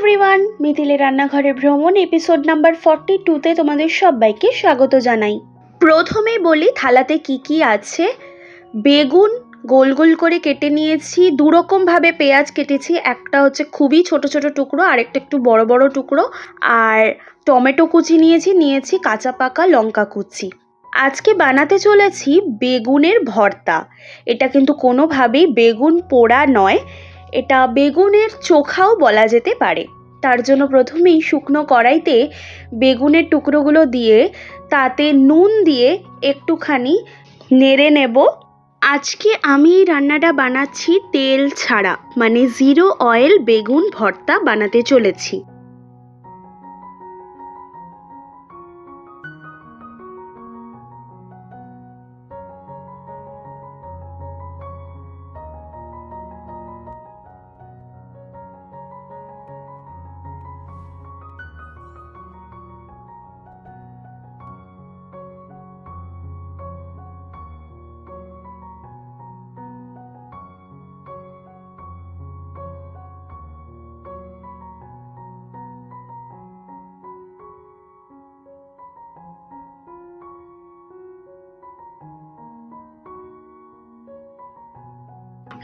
Everyone মিথিলের রান্নাঘরে ভ্রমণ episode number forty টুতে তোমাদের সবাইকে স্বাগত জানাই। প্রথমেই বলি, থালাতে কি কি আছে? বেগুন গোল গোল করে কেটে নিয়েছি দুরকমভাবে পেঁয়াজ কেটেছি, একটা হচ্ছে খুবই ছোট ছোট টুকরো, আরেকটা একটু বড় বড় টুকরো, আর টমেটো কুচি নিয়েছি নিয়েছি কাঁচা পাকা লঙ্কা কুচি। আজকে বানাতে চলেছি বেগুনের ভর্তা। এটা কিন্তু কোনোভাবেই বেগুন পোড়া নয় এটা বেগুনের চোখাও বলা যেতে পারে। তার জন্য প্রথমেই শুকনো কড়াইতে বেগুনের টুকরোগুলো দিয়ে তাতে নুন দিয়ে একটুখানি নেড়ে নেব। আজকে আমি এই রান্নাটা বানাচ্ছি তেল ছাড়া মানে জিরো অয়েল বেগুন ভর্তা বানাতে চলেছি।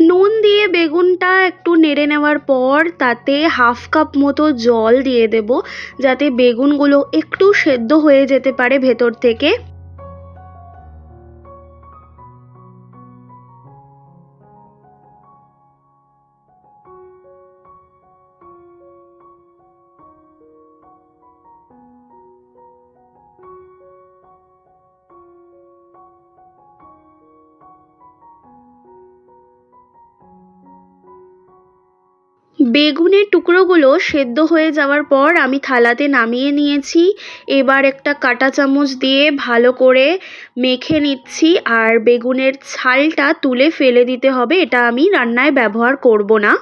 নুন দিয়ে বেগুনটা একটু নেড়ে নেওয়ার পর তাতে হাফ কাপ মতো জল দিয়ে দেব, যাতে বেগুনগুলো একটু সেদ্ধ হয়ে যেতে পারে ভেতর থেকে। বেগুনের টুকরোগুলো সেদ্ধ হয়ে যাওয়ার পর আমি থালাতে নামিয়ে নিয়েছি। এবার একটা কাঁটা চামচ দিয়ে ভালো করে মেখে নিচ্ছি আর বেগুনের ছালটা তুলে ফেলে দিতে হবে। এটা আমি রান্নায় ব্যবহার করব না।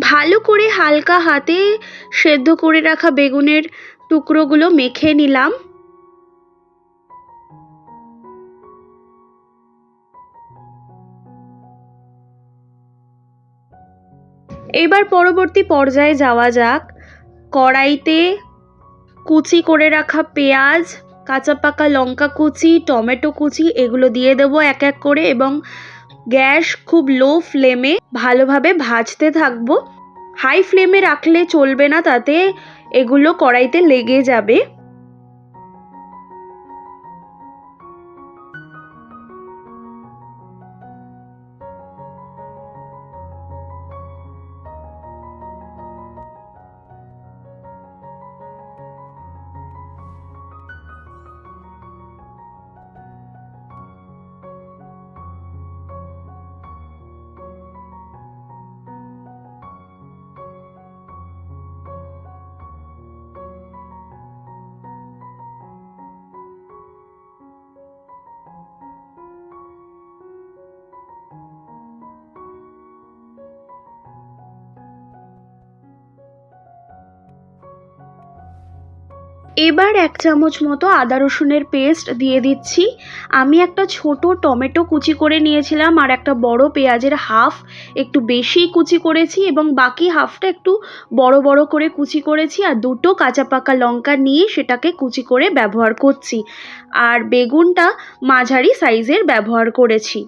ভালো করে হালকা হাতে সেদ্ধ করে রাখা বেগুনের টুকরোগুলো মেখে নিলাম। এবার পরবর্তী পর্যায়ে যাওয়া যাক। কড়াইতে কুচি করে রাখা পেঁয়াজ, কাঁচা পাকা লঙ্কা কুচি, টমেটো কুচি এগুলো দিয়ে দেবো এক এক করে এবং গ্যাস খুব লো ফ্লেমে ভালোভাবে ভাজতে থাকব। হাই ফ্লেমে রাখলে চলবে না, তাতে এগুলো কড়াইতে লেগে যাবে। এবার এক চামচ মতো আদা রসুনের পেস্ট দিয়ে দিচ্ছি। আমি একটা ছোট টমেটো কুচি করে নিয়েছিলাম আর একটা বড় পেঁয়াজের হাফ। একটু বেশি কুচি করেছি এবং বাকি হাফটা একটু বড় বড় করে কুচি করেছি আর দুটো কাঁচা পাকা লঙ্কা নিয়ে সেটাকে কুচি করে ব্যবহার করছি। আর বেগুনটা মাঝারি সাইজের ব্যবহার করেছি।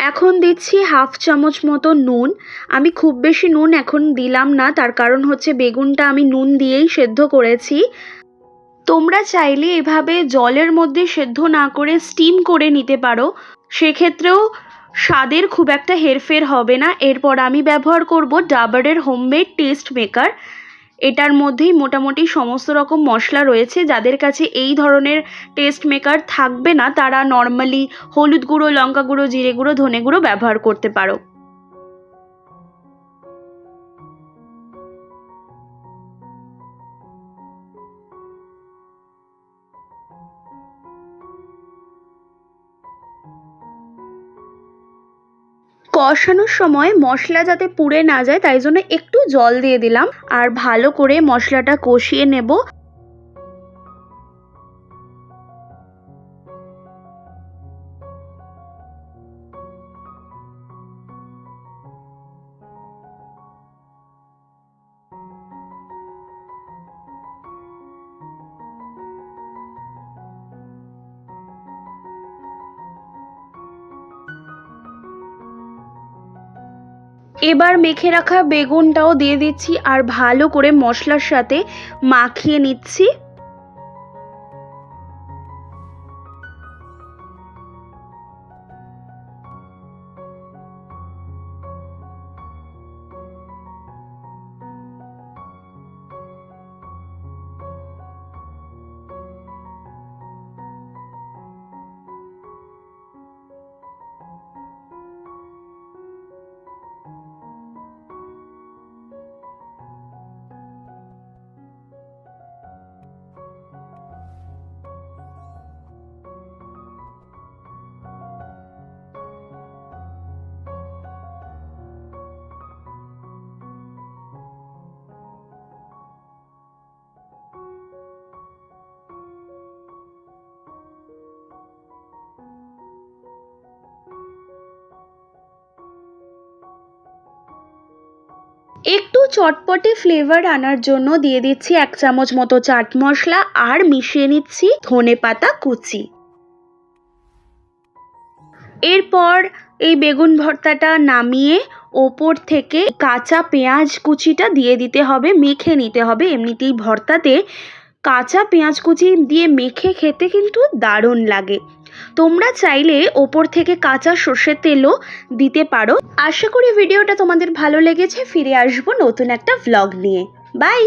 এখন দিচ্ছি হাফ চামচ মতো নুন। আমি খুব বেশি নুন এখন দিলাম না, তার কারণ হচ্ছে বেগুনটা আমি নুন দিয়েই সেদ্ধ করেছি। তোমরা চাইলে এভাবে জলের মধ্যে সেদ্ধ না করে স্টিম করে নিতে পারো। সেক্ষেত্রেও স্বাদের খুব একটা হেরফের হবে না। এরপর আমি ব্যবহার করব ডাবরের হোমমেড টেস্ট মেকার। এটার মধ্যেই মোটামুটি সমস্ত রকম মশলা রয়েছে। যাদের কাছে এই ধরনের টেস্ট মেকার থাকবে না, তারা নর্মালি হলুদ গুঁড়ো, লঙ্কা গুঁড়ো, জিরে গুঁড়ো, ধনে গুঁড়ো ব্যবহার করতে পারো। কষানোর সময় মশলা যাতে পুড়ে না যায়, তাই জন্য একটু জল দিয়ে দিলাম। আর ভালো করে মশলাটা কষিয়ে নেব। এবার মেখে রাখা বেগুনটাও দিয়ে দিচ্ছি আর ভালো করে মশলার সাথে মাখিয়ে নিচ্ছি। একটু চটপটে ফ্লেভার আনার জন্য দিয়ে দিচ্ছি এক চামচ মতো চাট মশলা আর মিশিয়ে নিচ্ছি ধনে পাতা কুচি। এরপর এই বেগুন ভর্তাটা নামিয়ে ওপর থেকে কাঁচা পেঁয়াজ কুচিটা দিয়ে দিতে হবে, মেখে নিতে হবে। এমনিতেই ভর্তাতে কাঁচা পেঁয়াজ কুচি দিয়ে মেখে খেতে কিন্তু দারুণ লাগে। তোমরা চাইলে ওপর থেকে কাঁচা সর্ষের তেলও দিতে পারো। আশা করি ভিডিওটা তোমাদের ভালো লেগেছে। ফিরে আসব নতুন একটা ভ্লগ নিয়ে। বাই